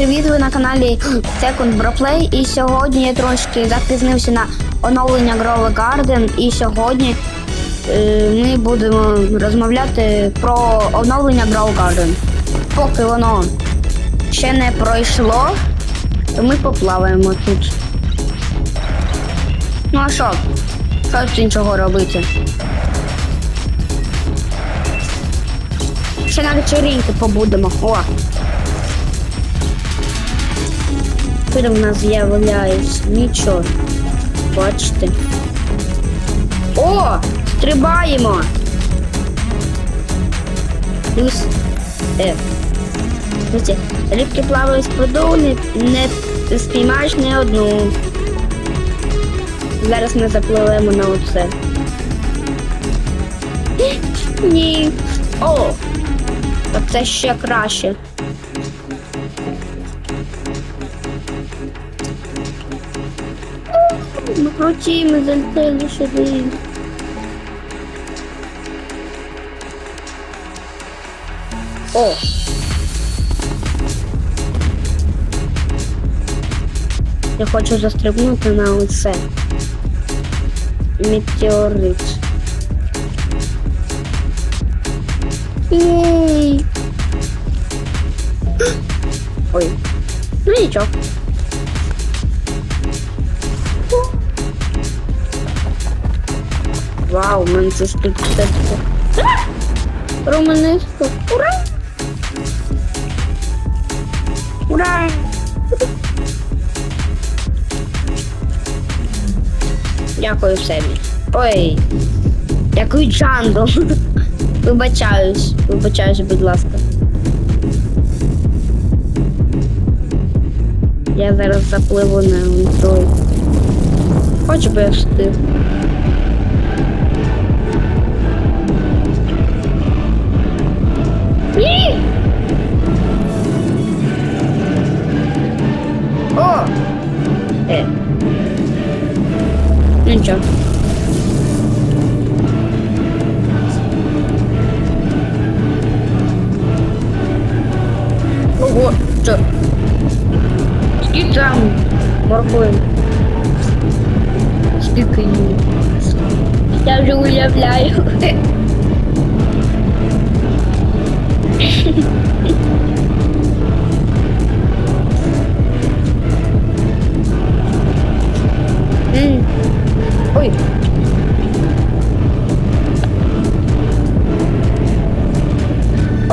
привіт! Ви на каналі Second Bro Play і сьогодні я трошки запізнився на оновлення Grove Garden і сьогодні е, ми будемо розмовляти про оновлення Grove Garden. Поки воно ще не пройшло, то ми поплаваємо тут. Ну а що? Що тут іншого робити? Ще на вечеринки побудемо. О! Тут в нас з'являється нічого. Бачите. О! Стрибаємо! Плюс. Е. Дивіться, рибки плавають по не, не спіймаєш не одну. Зараз ми запливемо на оце. Ні. О! Оце ще краще. Круті, ми залетіли сюди. О! Я хочу застрибнути на оце. Метеорит. Ой. Ну нічого. Вау, у мене це все таке. Романиско. Ура! Ура! Дякую Семі. Ой. Дякую Джанду. Вибачаюсь. Вибачаюсь, будь ласка. Я зараз запливу на той. Хоч би я встиг. Ну. Ого, що? І там моркви? Скільки її? Я вже уявляю.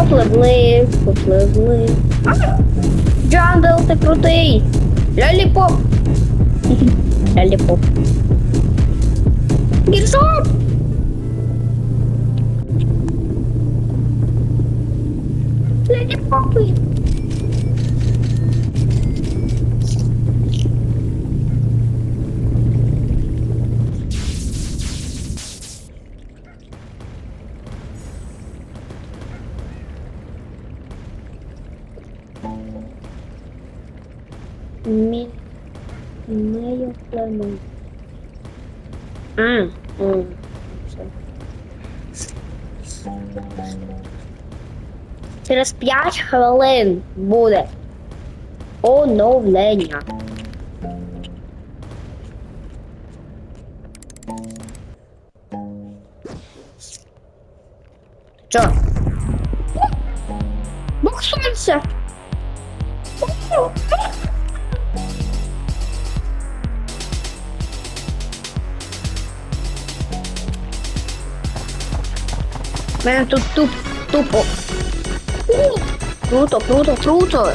Попливли, попливли. Джангл, ти крутий. Ляліпоп. Ляліпоп. Гіршоп! Ляліпопи. Мі... Маю плану. А, о, все. Через 5 хвилин буде оновлення. Мене тут туп, тупо. Круто, круто, круто.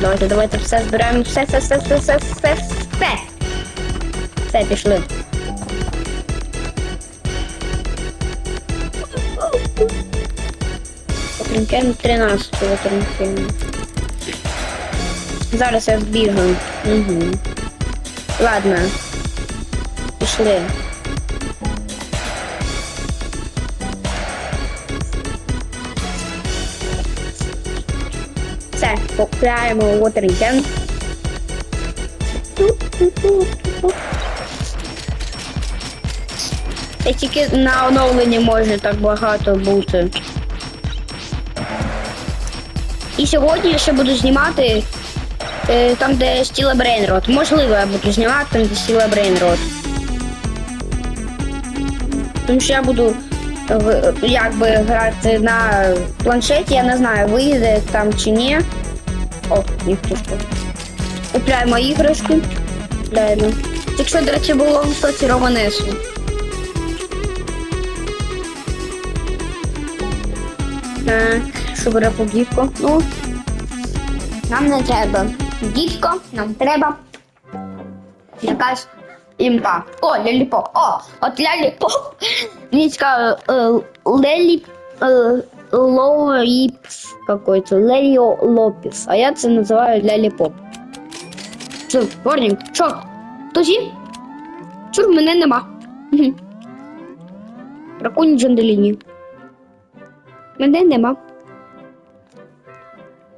Давайте, давайте все збираємо. Все, все, все, все, все, все, все. Все, пішли. Потрінкен 13 потрінкен. Зараз я збігаю. Угу. Ладно. Пішли. Все, купляємо Water Я тільки на оновленні може так багато бути. І сьогодні я ще буду знімати е, там, де Стіла Брейнрод. Можливо, я буду знімати там, де Стіла Брейнрод. Тому що я буду якби грати на планшеті, я не знаю, вийде там чи ні. О, іграшки. Купляємо іграшки. Купляємо. Якщо, до речі, було в стоці Романесу. Що бере по дівку? Ну, нам не треба. Дівко, нам треба якась імпа. О, ляліпоп. О, от ляліпоп. Мені цікаво, е, Е, какой-то. Леліо лопіс. А я це називаю ляліпоп. Що, Ворнінг? Хтось є? Чур, мене нема. Ракуні Джанделіні. Мене нема.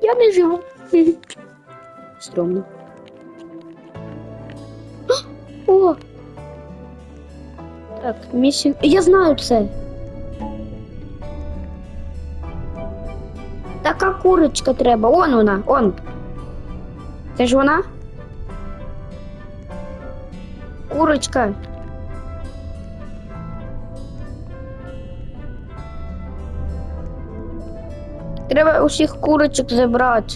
Я не живу. Стрьомно. О! Так, місію. Я знаю це. Така курочка треба. Он вона, он. Це ж вона? Курочка. Треба усіх курочок забрати.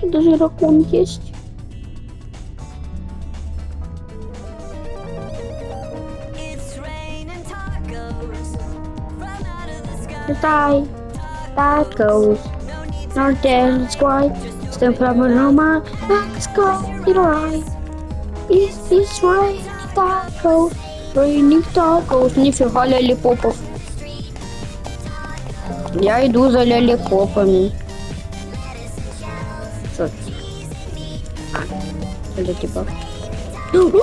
Тут даже ракун sky. Летай. Tacos. No need to Our dance quiet. Step from Roma. Let's go. Get right. It's this rain tacos. Raining tacos. Ніфіга ляліпопов. Я йду за ляліпопами. Що? це? А, для типа. Чого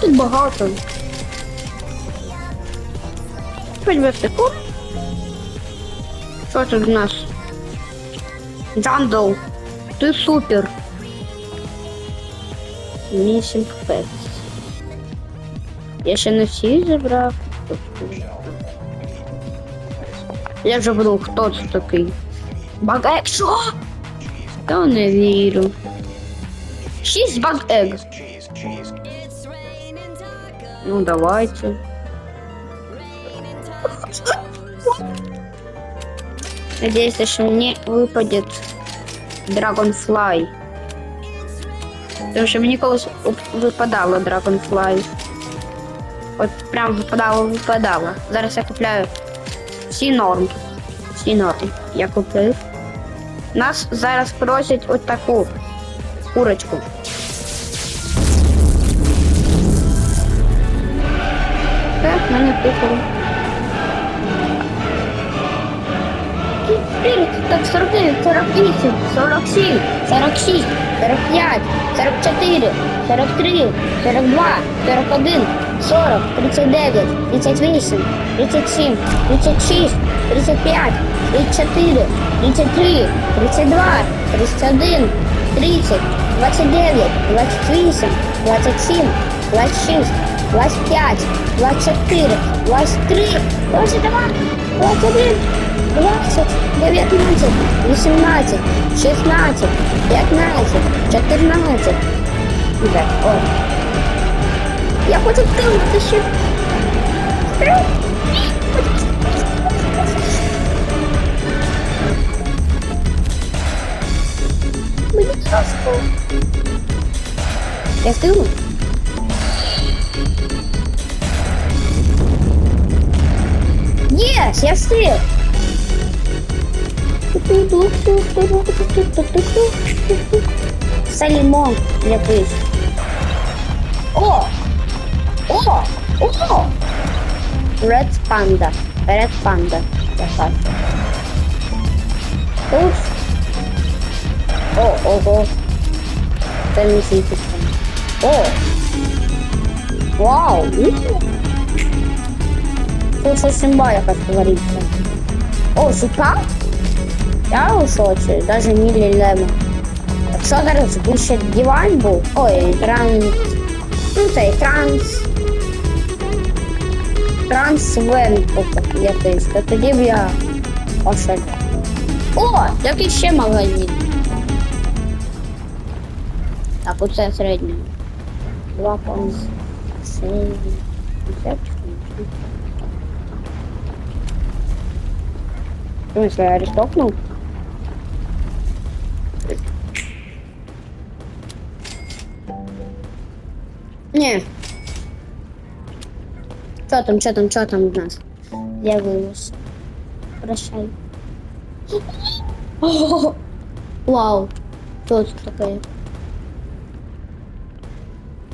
тут багато? П'ять секунд. Що тут у нас? Джандл, ти супер. Місінг Петс. Я ще не всі забрав. Я вже буду, хто це такий. Баг-ек, що? Та не вірю. Шість баг-ек. It's raining tacos, Ну, давайте. Raining tacos. Надеюсь, что мне выпадет Dragonfly. Тому що мені колись уп- випадало Dragonfly. От прям випадало, випадало. Зараз я купляю всі норм. Всі норм. Я купив. Нас зараз просять от таку курочку. Так, мене пихало. Так, 49, 48, 47, 46, 45, 44, 43, 42, 41, 40, 39, 38, 37, 36, 35, 34, 33, 32, 31, 30, 29, 28, 27, 26, 25, 24, 23, 22, 21, 20, 19, 18, 16, 15, 14. Так, о. Я хочу втримати ще. Мені страшно. Я встигну? Єс, я встиг. Салімон якийсь. О! О! О! Red Panda. Red Panda. Якась. Уф. О, ого. Це не світиться. О! Вау! Тут щось імба якась твориться. О, шука? Я у шоці, даже Мілі Лемо. Якщо зараз би ще диван був, ой, транс, ну цей транс, трансвен якийсь, то тоді б я ошаль. О, який ще магазин. Так, оце середнє. Два. Це... Це В я рестокнул? Не. Что там, что там, что там у нас? Я вылез. Прощай. Вау. Что это такое?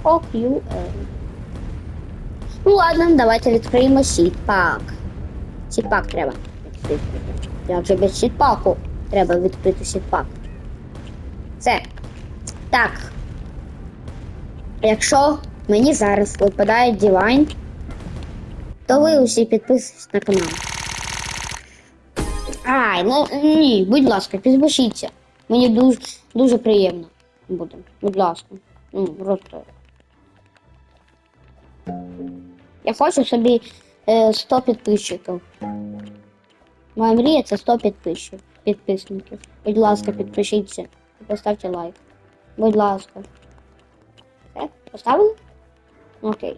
Ок, ю, Ну ладно, давайте відкриємо сітпак. Сітпак треба відкрити. Як же без сітпаку треба відкрити сітпак. Це. Так. Якщо мені зараз випадає Divine, то ви усі підписуйтесь на канал. Ай, ну ні, будь ласка, підпишіться. Мені дуже, дуже приємно буде. Будь ласка. Ну, просто. Я хочу собі е, 100 підписчиків. Моя мрія це 100 підписчиків, підписників. Будь ласка, підпишіться і поставте лайк. Будь ласка. Все? Поставили? Окей.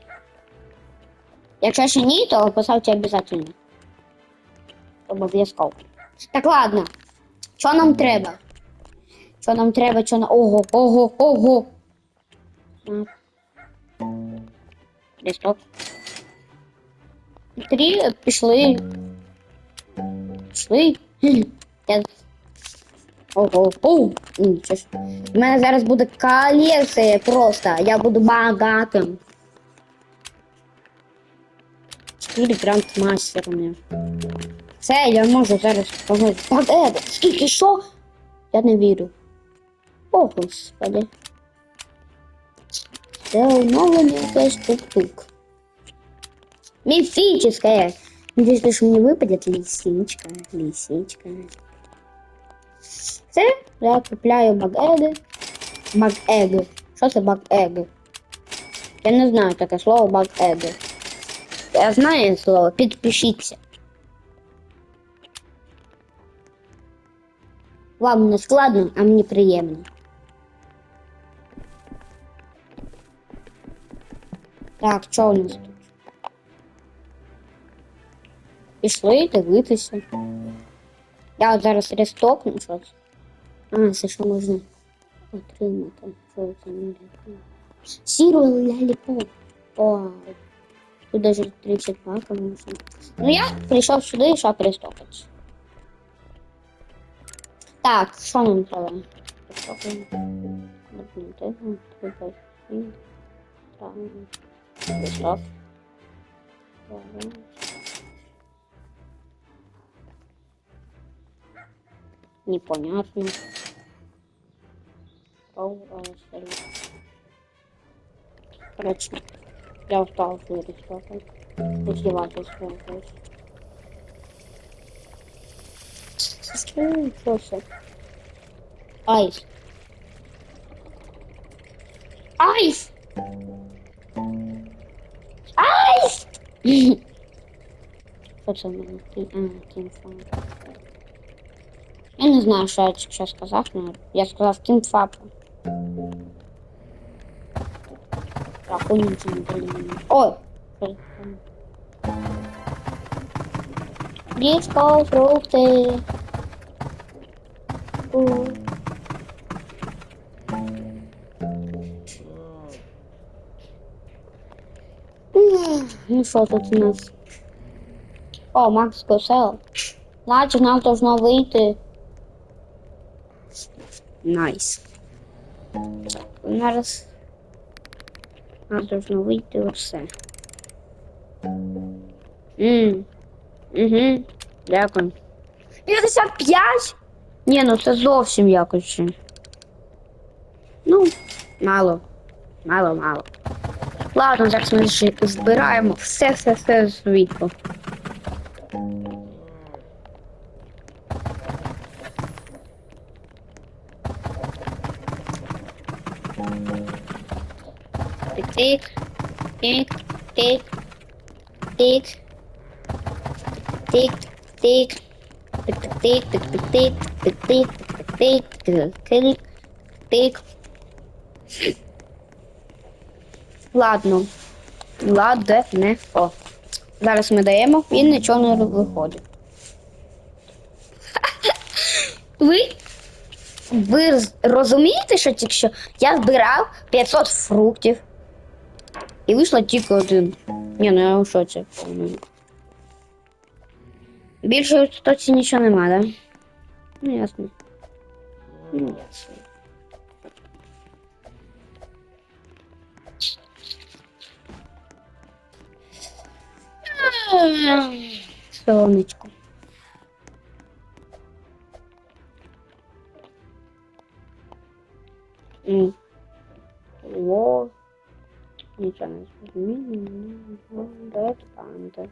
Якщо ще ні, то поставте обов'язково. Обов'язково. Так ладно. Що нам треба? Що нам треба, що нам. Ого, ого, ого. А. Листок. Три пішли. Пішли. Ого, оу. У мене зараз буде колекція просто. Я буду багатим. Чотири грандмастерами. Це я можу зараз погодити. Так, е, скільки що? Я не вірю. О, господи. Це оновлення якесь тук-тук. Мифическое. Надеюсь, что мне выпадет лисичка. Лисичка. Це я купляю баг-еги. Баг-еги. Що це баг-еги? Я не знаю таке слово баг-еги. Я знаю слово, підпишіться. Вам не складно, а мені приємно. Так, що у нас тут? Пішли дивитися. Я от зараз рестокну щось. А, це що можна отримати. Сіру ляліпоп. Вау. Тут даже 30 паков можна. Ну я прийшов сюди, щоб рестокатися. Так, що нам треба? Добре. Непонятно. Короче, я устал смотреть что-то. Издевательство опять. Что это? Айс. Айс! Айс! Що це в мене? Кі- А, кінфа. Я не знаю, що я зараз сказав, але я сказав кінфапа. Так, у нічого не блін. Ой! Диско, фрукти. У. Ух, Ну що тут у нас? О, Макс Косел. Значить, нам должно вийти. Найс. Зараз. Нам должно вийти все. Ммм. Угу. Дякую. 55? Ні, ну це зовсім якось. Ну, мало. Мало, мало. Ладно, зараз ми збираємо все, все, все звідко. Тик, тик, тик, тик, тик, тик, Тик-тик-тик, тик-тик-тик, тик-тик-тик, тик-тик, тик-тик, тик. Ладно. Ладне. О. Зараз ми даємо, і нічого не виходить. Ви, ви розумієте, що тільки що я збирав 500 фруктів. І вийшло тільки один. Ні, ну я у шоці. Більше в стоці нічого нема, да? Ну, ясно. Ну, ясно. Сонечко. М. Во. Нічого не зрозуміло. Дед панда.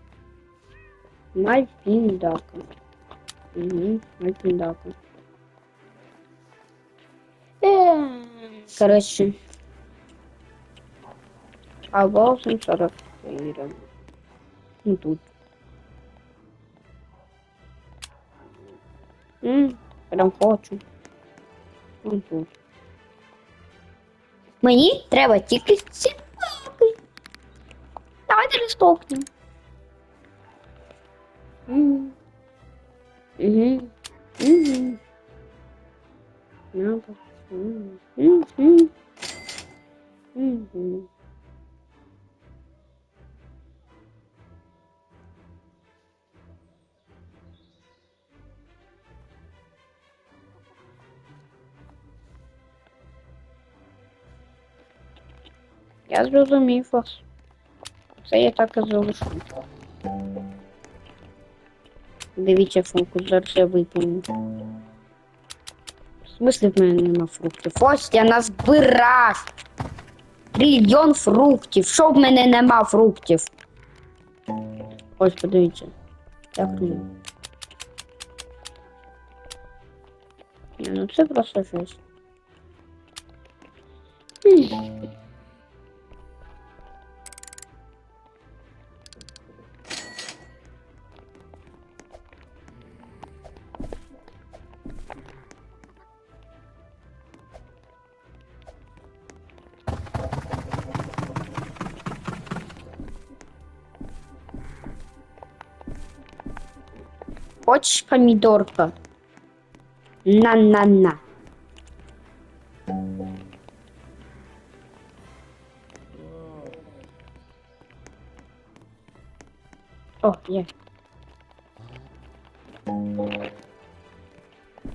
Мальпіндака. Угу, мальпіндака. Ем, Коротше. А 844. Ну тут. М, Прям хочу. Ну тут. Мені треба тільки ці. Давайте розтовкнемо. Угу. Угу. Угу. Надо. Угу. Угу. Угу. Я зрозумів вас. Це я так і залишу. Дивіться фокус, зараз я виповню. В смислі в мене нема фруктів? Ось я назбирав. Трильйон фруктів. Що в мене нема фруктів? Ось, подивіться. Так. Ні, ну це просто жесть. Chodź, pomidorko. Na, na, na. O, nie.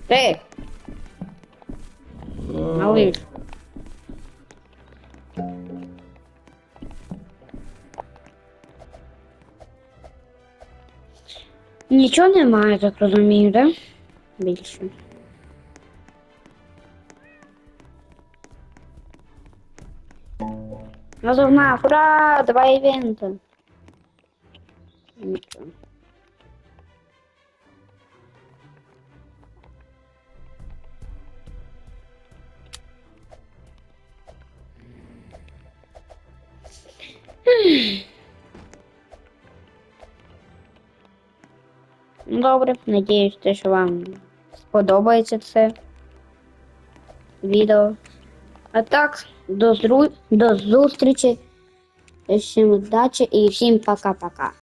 Ty! Mały. Нічого немає, так розумію, да? Більше. Назовна, ура! Два івенти. Нічого. Добре, надіюсь, що вам сподобається це відео. А так, до, зру... до зустрічі. Всім удачі і всім пока-пока.